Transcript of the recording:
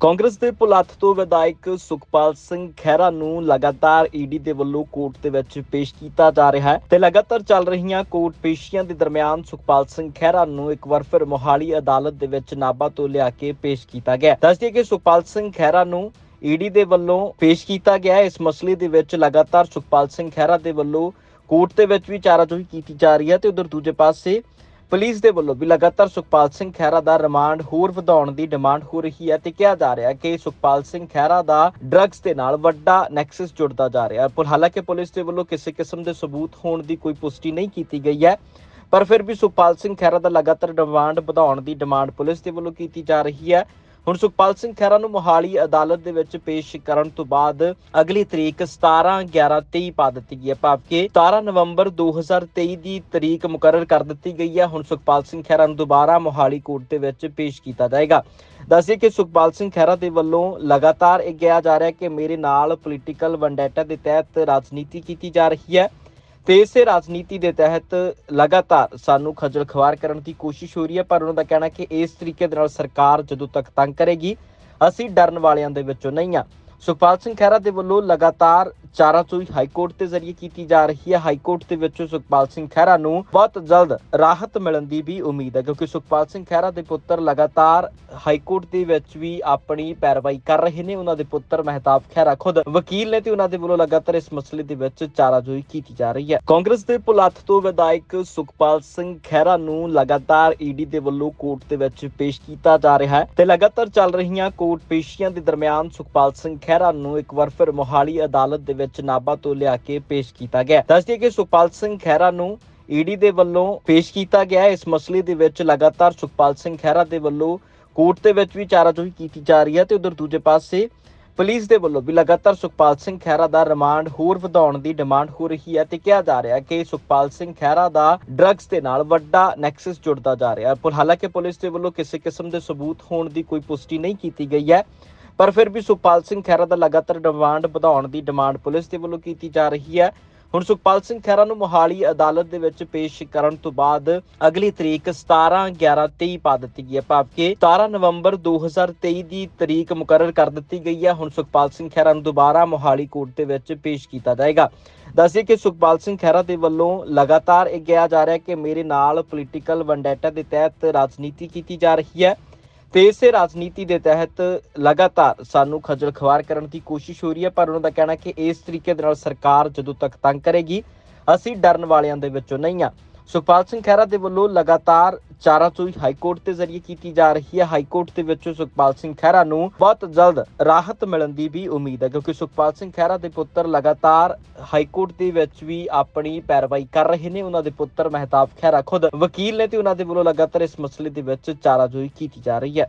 ਕਾਂਗਰਸ ਦੇ ਪੁਲੱਥ ਤੋਂ ਵਿਧਾਇਕ ਸੁਖਪਾਲ ਸਿੰਘ ਖਹਿਰਾ ਨੂੰ ਲਗਾਤਾਰ ਈਡੀ ਦੇ ਵੱਲੋਂ ਕੋਰਟ ਦੇ ਵਿੱਚ ਪੇਸ਼ ਕੀਤਾ ਜਾ ਰਿਹਾ ਹੈ ਤੇ ਲਗਾਤਾਰ ਚੱਲ ਰਹੀਆਂ ਕੋਰਟ ਪੇਸ਼ੀਆਂ ਦੇ ਦਰਮਿਆਨ ਸੁਖਪਾਲ ਸਿੰਘ ਖਹਿਰਾ ਨੂੰ ਇੱਕ ਵਾਰ ਫਿਰ ਮੋਹਾਲੀ ਅਦਾਲਤ ਦੇ ਵਿੱਚ ਨਾਭਾ ਤੋਂ ਲਿਆ ਕੇ ਪੇਸ਼ ਕੀਤਾ ਗਿਆ ਦੱਸਦੀ ਕਿ ਸੁਖਪਾਲ ਸਿੰਘ ਖਹਿਰਾ ਨੂੰ ਈਡੀ ਦੇ ਵੱਲੋਂ ਪੇਸ਼ ਕੀਤਾ ਗਿਆ ਇਸ ਮਸਲੇ ਦੇ ਵਿੱਚ ਲਗਾਤਾਰ ਸੁਖਪਾਲ ਸਿੰਘ ਖਹਿਰਾ ਦੇ ਵੱਲੋਂ ਕੋਰਟ ਦੇ ਵਿੱਚ ਵੀ ਚਾਰਾਜੋਈ ਕੀਤੀ ਜਾ ਰਹੀ ਹੈ ਤੇ ਉਧਰ ਦੂਜੇ ਪਾਸੇ ਪੁਲਿਸ ਦੇ ਵੱਲੋਂ ਵੀ ਲਗਾਤਾਰ ਸੁਖਪਾਲ ਸਿੰਘ ਖਹਿਰਾ ਦਾ ਰਿਮਾਂਡ ਹੋਰ ਵਧਾਉਣ ਦੀ ਡਿਮਾਂਡ ਹੋ ਰਹੀ ਹੈ ਤੇ ਕਿਹਾ ਜਾ ਰਿਹਾ ਕਿ ਸੁਖਪਾਲ ਸਿੰਘ ਖਹਿਰਾ ਦਾ ਡਰੱਗਸ ਦੇ ਨਾਲ ਵੱਡਾ ਨੈਕਸਸ ਜੁੜਦਾ ਜਾ ਰਿਹਾ ਹੈ। ਹਾਲਾਂਕਿ ਪੁਲਿਸ ਦੇ ਵੱਲੋਂ ਕਿਸੇ ਕਿਸਮ ਦੇ ਸਬੂਤ ਹੋਣ ਦੀ ਕੋਈ ਪੁਸ਼ਟੀ ਨਹੀਂ ਕੀਤੀ ਗਈ ਹੈ, ਪਰ ਫਿਰ ਵੀ ਸੁਖਪਾਲ ਸਿੰਘ ਖਹਿਰਾ ਦਾ ਲਗਾਤਾਰ ਡਿਮਾਂਡ ਵਧਾਉਣ ਦੀ ਡਿਮਾਂਡ ਪੁਲਿਸ ਦੇ ਵੱਲੋਂ ਕੀਤੀ ਜਾ ਰਹੀ ਹੈ। ਹੁਣ ਸੁਖਪਾਲ ਸਿੰਘ ਖਹਿਰਾ ਨੂੰ ਮੋਹਾਲੀ ਅਦਾਲਤ ਦੇ ਵਿੱਚ ਪੇਸ਼ ਕਰਨ ਤੋਂ ਬਾਅਦ ਅਗਲੀ ਤਰੀਕ 17 11 23 ਪਾ ਦਿੱਤੀ ਗਈ ਹੈ ਭਾਵ ਕਿ 17 ਨਵੰਬਰ 2023 ਦੀ ਤਰੀਕ ਮੁਕਰਰ ਕਰ ਦਿੱਤੀ ਗਈ ਹੈ। ਹੁਣ ਸੁਖਪਾਲ ਸਿੰਘ ਖਹਿਰਾ ਨੂੰ ਦੁਬਾਰਾ ਮੋਹਾਲੀ ਕੋਰਟ ਦੇ ਵਿੱਚ ਪੇਸ਼ ਕੀਤਾ ਜਾਏਗਾ। ਦੱਸਿਏ ਕਿ ਸੁਖਪਾਲ ਸਿੰਘ ਖਹਿਰਾ ਦੇ ਵੱਲੋਂ ਲਗਾਤਾਰ ਇਹ ਕਿਹਾ ਜਾ ਰਿਹਾ ਕਿ ਮੇਰੇ ਨਾਲ ਪੋਲੀਟੀਕਲ ਵੰਡੈਟਾ ਦੇ ਤਹਿਤ ਰਾਜਨੀਤੀ ਕੀਤੀ ਜਾ ਰਹੀ ਹੈ। ਤੇ ਇਸੇ ਰਾਜਨੀਤੀ ਦੇ ਤਹਿਤ ਲਗਾਤਾਰ ਸਾਨੂੰ ਖੱਜਲ ਖਵਾਰ ਕਰਨ ਦੀ ਕੋਸ਼ਿਸ਼ ਹੋ ਰਹੀ ਹੈ, ਪਰ ਉਹਨਾਂ ਦਾ ਕਹਿਣਾ ਕਿ ਇਸ ਤਰੀਕੇ ਦੇ ਨਾਲ ਸਰਕਾਰ ਜਦੋਂ ਤੱਕ ਤੰਗ ਕਰੇਗੀ, ਅਸੀਂ ਡਰਨ ਵਾਲਿਆਂ ਦੇ ਵਿੱਚੋਂ ਨਹੀਂ ਆ ਸੁਖਪਾਲ ਸਿੰਘ ਖਹਿਰਾ ਦੇ ਵੱਲੋਂ ਲਗਾਤਾਰ ਚਾਰਾ ਚੋਈ ਹਾਈ ਕੋਰਟ ਦੇ ਜ਼ਰੀਏ ਕੀਤੀ ਜਾ ਰਹੀ ਹੈ। ਹਾਈ ਦੇ ਵਿੱਚ ਸੁਖਪਾਲ ਸਿੰਘ ਖਹਿਰਾ ਨੂੰ ਬਹੁਤ ਜਲਦ ਰਾਹਤ ਮਿਲਣ ਦੀ ਵੀ ਉਮੀਦ ਹੈ, ਕਿਉਂਕਿ ਸੁਖਪਾਲ ਸਿੰਘ ਖਹਿਰਾ ਦੇ ਪੁੱਤਰ ਲਗਾਤਾਰ ਹਾਈ ਦੇ ਵਿੱਚ ਵੀ ਆਪਣੀ ਪੈਰਵਾਈ ਕਰ ਰਹੇ ਨੇ। ਉਹਨਾਂ ਦੇ ਪੁੱਤਰ ਮਹਿਤਾਬ ਖਹਿਰਾ ਖੁਦ ਵਕੀਲ ਨੇ ਤੇ ਉਹਨਾਂ ਦੇ ਵੱਲੋਂ ਲਗਾਤਾਰ ਇਸ ਮਸਲੇ ਦੇ ਵਿੱਚ ਚਾਰਾਜੋਈ ਕੀਤੀ ਜਾ ਰਹੀ ਹੈ। ਕਾਂਗਰਸ ਦੇ ਪੁਲੱਥ ਤੋਂ ਵਿਧਾਇਕ ਸੁਖਪਾਲ ਸਿੰਘ ਖਹਿਰਾ ਨੂੰ ਲਗਾਤਾਰ ਈਡੀ ਦੇ ਵੱਲੋਂ ਕੋਰਟ ਦੇ ਵਿੱਚ ਪੇਸ਼ ਕੀਤਾ ਜਾ ਰਿਹਾ ਹੈ ਤੇ ਲਗਾਤਾਰ ਚੱਲ ਰਹੀਆਂ ਕੋਰਟ ਪੇਸ਼ੀਆਂ ਦੇ ਦਰਮਿਆਨ ਸੁਖਪਾਲ ਸਿੰਘ ਖਹਿਰਾ ਨੂੰ ਇੱਕ ਵਾਰ ਫਿਰ ਮੋਹਾਲੀ ਅਦਾਲਤ ਦੇ ਵਿੱਚ ਨਾਭਾ ਤੋਂ ਲਿਆ ਕੇ ਪੇਸ਼ ਕੀਤਾ ਗਿਆ। ਦੱਸਦੀ ਕਿ ਸੁਖਪਾਲ ਸਿੰਘ ਖਹਿਰਾ ਨੂੰ ਈਡੀ ਦੇ ਵੱਲੋਂ ਪੇਸ਼ ਕੀਤਾ ਗਿਆ। ਇਸ ਮਸਲੇ ਦੇ ਵਿੱਚ ਲਗਾਤਾਰ ਸੁਖਪਾਲ ਸਿੰਘ ਖਹਿਰਾ ਦੇ ਵੱਲੋਂ ਕੋਰਟ ਦੇ ਵਿੱਚ ਵੀ ਚਾਰਾਜੋਈ ਕੀਤੀ ਜਾ ਰਹੀ ਹੈ ਤੇ ਉਧਰ ਦੂਜੇ ਪਾਸੇ ਪੁਲਿਸ ਦੇ ਵੱਲੋਂ ਵੀ ਲਗਾਤਾਰ ਸੁਖਪਾਲ ਸਿੰਘ ਖਹਿਰਾ ਦਾ ਰਿਮਾਂਡ ਹੋਰ ਵਧਾਉਣ ਦੀ ਡਿਮਾਂਡ ਹੋ ਰਹੀ ਹੈ ਤੇ ਕਿਹਾ ਜਾ ਰਿਹਾ ਕਿ ਸੁਖਪਾਲ ਸਿੰਘ ਖਹਿਰਾ ਦਾ ਡਰੱਗਸ ਦੇ ਨਾਲ ਵੱਡਾ ਨੈਕਸਸ ਜੁੜਦਾ ਜਾ ਰਿਹਾ ਹੈ। ਹਾਲਾਂਕਿ ਪੁਲਿਸ ਦੇ ਵੱਲੋਂ ਕਿਸੇ ਕਿਸਮ ਦੇ ਸਬੂਤ ਹੋਣ ਦੀ ਕੋਈ ਪੁਸ਼ਟੀ ਨਹੀਂ ਕੀਤੀ ਗਈ ਹੈ। ਪਰ ਫਿਰ ਵੀ ਸੁਖਪਾਲ ਸਿੰਘ ਖਹਿਰਾ ਦਾ ਲਗਾਤਾਰ ਡਿਮਾਂਡ ਵਧਾਉਣ ਦੀ ਡਿਮਾਂਡ ਪੁਲਿਸ ਦੇ ਵੱਲੋਂ ਕੀਤੀ ਜਾ ਰਹੀ ਹੈ। ਹੁਣ ਸੁਖਪਾਲ ਸਿੰਘ ਖਹਿਰਾ ਨੂੰ ਮੋਹਾਲੀ ਅਦਾਲਤ ਦੇ ਵਿੱਚ ਪੇਸ਼ ਕਰਨ ਤੋਂ ਬਾਅਦ ਅਗਲੀ ਤਰੀਕ 17 11 23 ਪਾ ਦਿੱਤੀ ਗਈ ਹੈ। ਭਾਵ ਕਿ 17 ਨਵੰਬਰ 2023 ਦੀ ਤਰੀਕ ਮੁਕਰਰ ਕਰ ਦਿੱਤੀ ਗਈ ਹੈ। ਹੁਣ ਸੁਖਪਾਲ ਸਿੰਘ ਖਹਿਰਾ ਨੂੰ ਦੁਬਾਰਾ ਮੋਹਾਲੀ ਕੋਰਟ ਦੇ ਵਿੱਚ ਪੇਸ਼ ਕੀਤਾ ਜਾਏਗਾ। ਦੱਸਿਏ ਕਿ ਸੁਖਪਾਲ ਸਿੰਘ ਖਹਿਰਾ ਦੇ ਵੱਲੋਂ ਲਗਾਤਾਰ ਇਹ ਕਿਹਾ ਜਾ ਰਿਹਾ ਕਿ ਮੇਰੇ ਨਾਲ ਪੋਲੀਟੀਕਲ ਵੰਡੈਟਾ ਦੇ ਤਹਿਤ ਰਾਜਨੀਤੀ ਕੀਤੀ ਜਾ ਰਹੀ ਹੈ। ਤੇ ਇਸੇ ਰਾਜਨੀਤੀ ਦੇ ਤਹਿਤ ਲਗਾਤਾਰ ਸਾਨੂੰ ਖੱਜਲ ਖਵਾਰ ਕਰਨ ਦੀ ਕੋਸ਼ਿਸ਼ ਹੋ ਰਹੀ ਹੈ, ਪਰ ਉਹਨਾਂ ਦਾ ਕਹਿਣਾ ਕਿ ਇਸ ਤਰੀਕੇ ਦੇ ਨਾਲ ਸਰਕਾਰ ਜਦੋਂ ਤੱਕ ਤੰਗ ਕਰੇਗੀ, ਅਸੀਂ ਡਰਨ ਵਾਲਿਆਂ ਦੇ ਵਿੱਚੋਂ ਨਹੀਂ ਆ ਸੁਖਪਾਲ ਸਿੰਘ ਖਹਿਰਾ ਦੇ ਵੱਲੋਂ ਲਗਾਤਾਰ ਚਾਰਾ ਚੋਈ ਹਾਈ ਕੋਰਟ ਦੇ ਜ਼ਰੀਏ ਕੀਤੀ ਜਾ ਰਹੀ ਹੈ। ਹਾਈ ਕੋਰਟ ਦੇ ਵਿੱਚ ਸੁਖਪਾਲ ਸਿੰਘ ਖਹਿਰਾ ਨੂੰ ਬਹੁਤ ਜਲਦ ਰਾਹਤ ਮਿਲਣ ਦੀ ਵੀ ਉਮੀਦ ਹੈ, ਕਿਉਂਕਿ ਸੁਖਪਾਲ ਸਿੰਘ ਖਹਿਰਾ ਦੇ ਪੁੱਤਰ ਲਗਾਤਾਰ ਹਾਈ ਕੋਰਟ ਦੇ ਵਿੱਚ ਵੀ ਆਪਣੀ ਪੈਰਵਾਈ ਕਰ ਰਹੇ ਨੇ। ਉਹਨਾਂ ਦੇ ਪੁੱਤਰ ਮਹਿਤਾਬ ਖਹਿਰਾ ਖੁਦ ਵਕੀਲ ਨੇ ਤੇ ਉਹਨਾਂ ਦੇ ਵੱਲੋਂ ਲਗਾਤਾਰ ਇਸ ਮਸਲੇ ਦੇ ਵਿੱਚ ਚਾਰਾਜੋਈ ਕੀਤੀ ਜਾ ਰਹੀ ਹੈ।